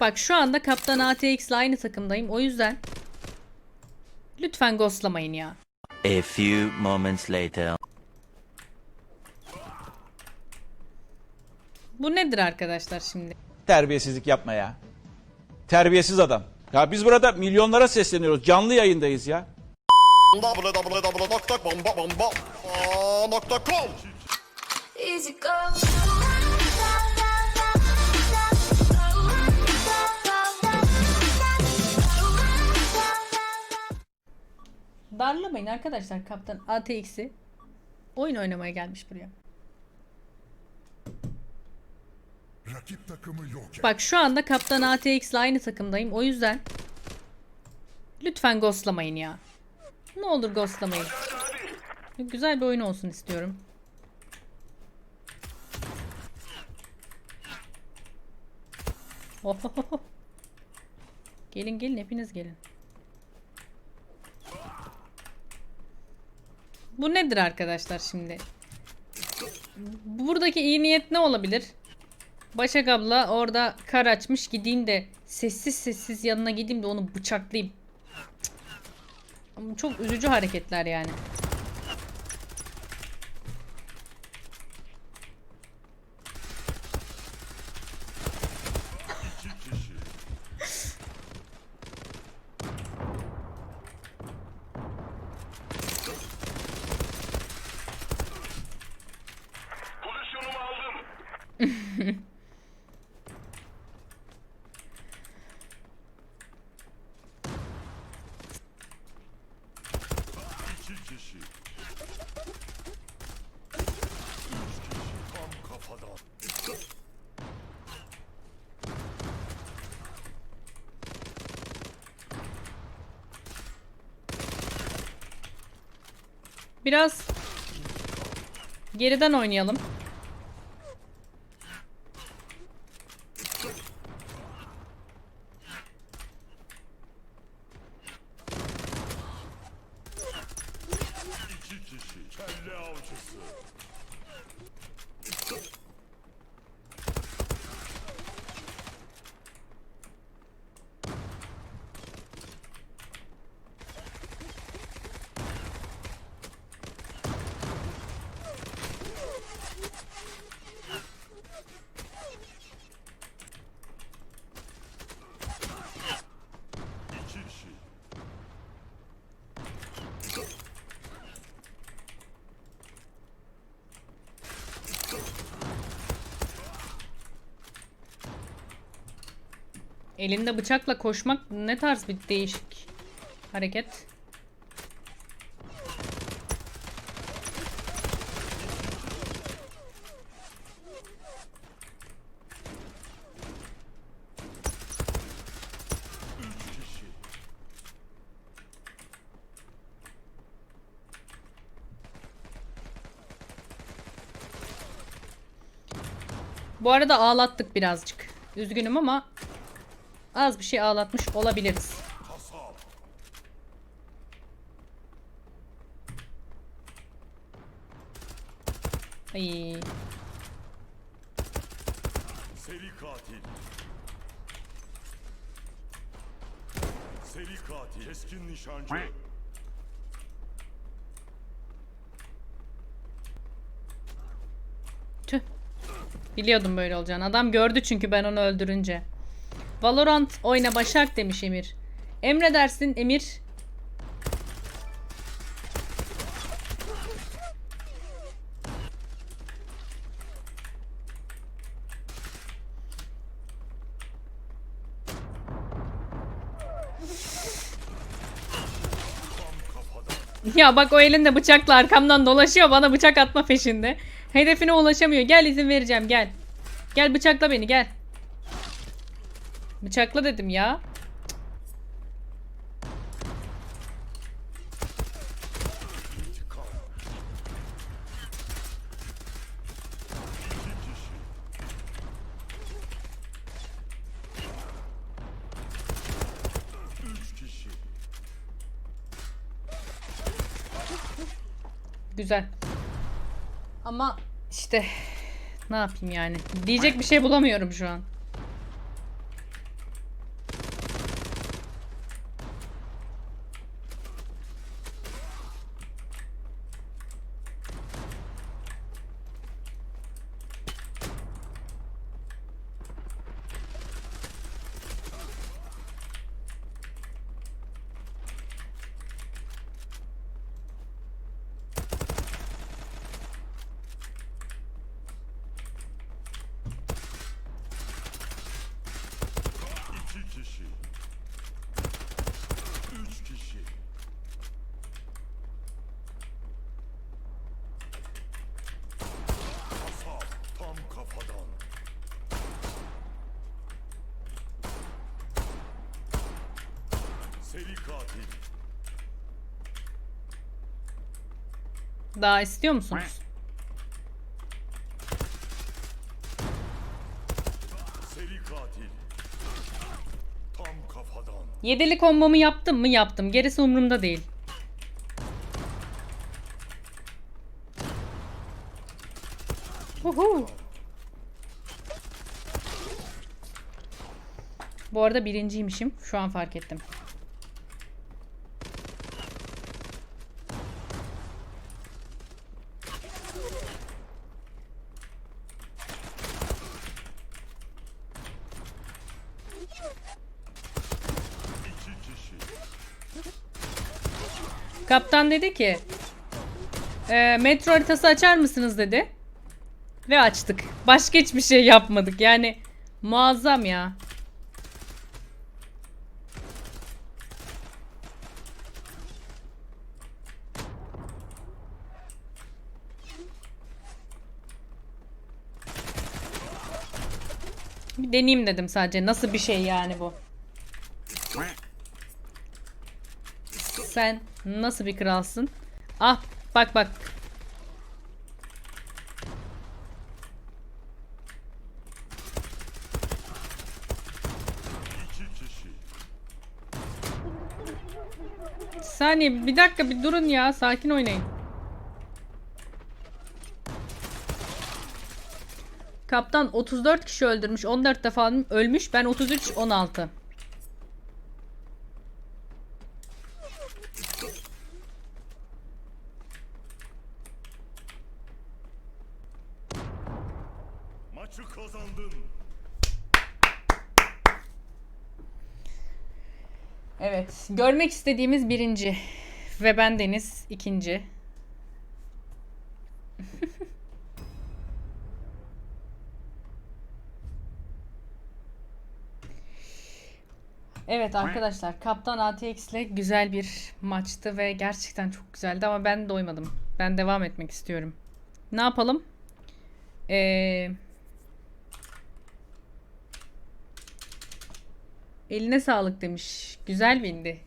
Bak şu anda Kaptan ATX ile aynı takımdayım. O yüzden lütfen ghostlamayın ya. A few moments later. Bu nedir arkadaşlar şimdi? Terbiyesizlik yapma ya. Terbiyesiz adam. Ya biz burada milyonlara sesleniyoruz. Canlı yayındayız ya. www.bomba.com Darlamayın arkadaşlar Kaptan ATX'i. Oyun oynamaya gelmiş buraya. Rakip takımı yok. Bak şu anda Kaptan ATX ile aynı takımdayım. O yüzden lütfen ghostlamayın ya. Ne olur ghostlamayın. Güzel bir oyun olsun istiyorum. Ohohoho. Gelin gelin hepiniz gelin. Bu nedir arkadaşlar şimdi? Buradaki iyi niyet ne olabilir? Başak abla orada kar açmış gideyim de sessiz sessiz yanına gideyim de onu bıçaklayayım. Ama çok üzücü hareketler yani. İki kişi. Üç kişi. Tam kafadan. Biraz geriden oynayalım. Kişi. Kelle Elinde bıçakla koşmak ne tarz bir değişik hareket. Bu arada ağlattık birazcık. Üzgünüm ama az bir şey ağlatmış olabiliriz. Ay. Seri katil. Seri katil. Keskin nişancı. Tüh. Biliyordum böyle olacağını. Adam gördü çünkü ben onu öldürünce. Valorant oyna Başak demiş Emir. Emredersin Emir. Ya bak o elinde bıçakla arkamdan dolaşıyor bana bıçak atma peşinde. Hedefine ulaşamıyor. Gel izin vereceğim gel. Gel bıçakla beni gel. Bıçakla dedim ya. Güzel. Ama işte ne yapayım yani. Diyecek bir şey bulamıyorum şu an. Seri katil. Daha istiyor musunuz? Seri katil. Tam kafadan. Yedili kombomu yaptım mı? Yaptım. Gerisi umurumda değil. Huhu. Bu arada birinciymişim. Şu an fark ettim. İki kişi. Kaptan dedi ki "E, metro haritası açar mısınız dedi. Ve açtık. Başka hiçbir şey yapmadık. Yani muazzam ya. Bir deneyeyim dedim sadece. Nasıl bir şey yani bu? Sen nasıl bir kralsın? Ah bak bak. Saniye bir dakika bir durun ya. Sakin oynayın. Kaptan 34 kişi öldürmüş. 14 defa ölmüş. Ben 33 16. Maçı kazandın. Evet. Görmek istediğimiz birinci. Ve ben Deniz ikinci. Evet arkadaşlar Kaptan ATX ile güzel bir maçtı ve gerçekten çok güzeldi ama ben doymadım. Ben devam etmek istiyorum. Ne yapalım? Ee, eline sağlık demiş. Güzel bindi.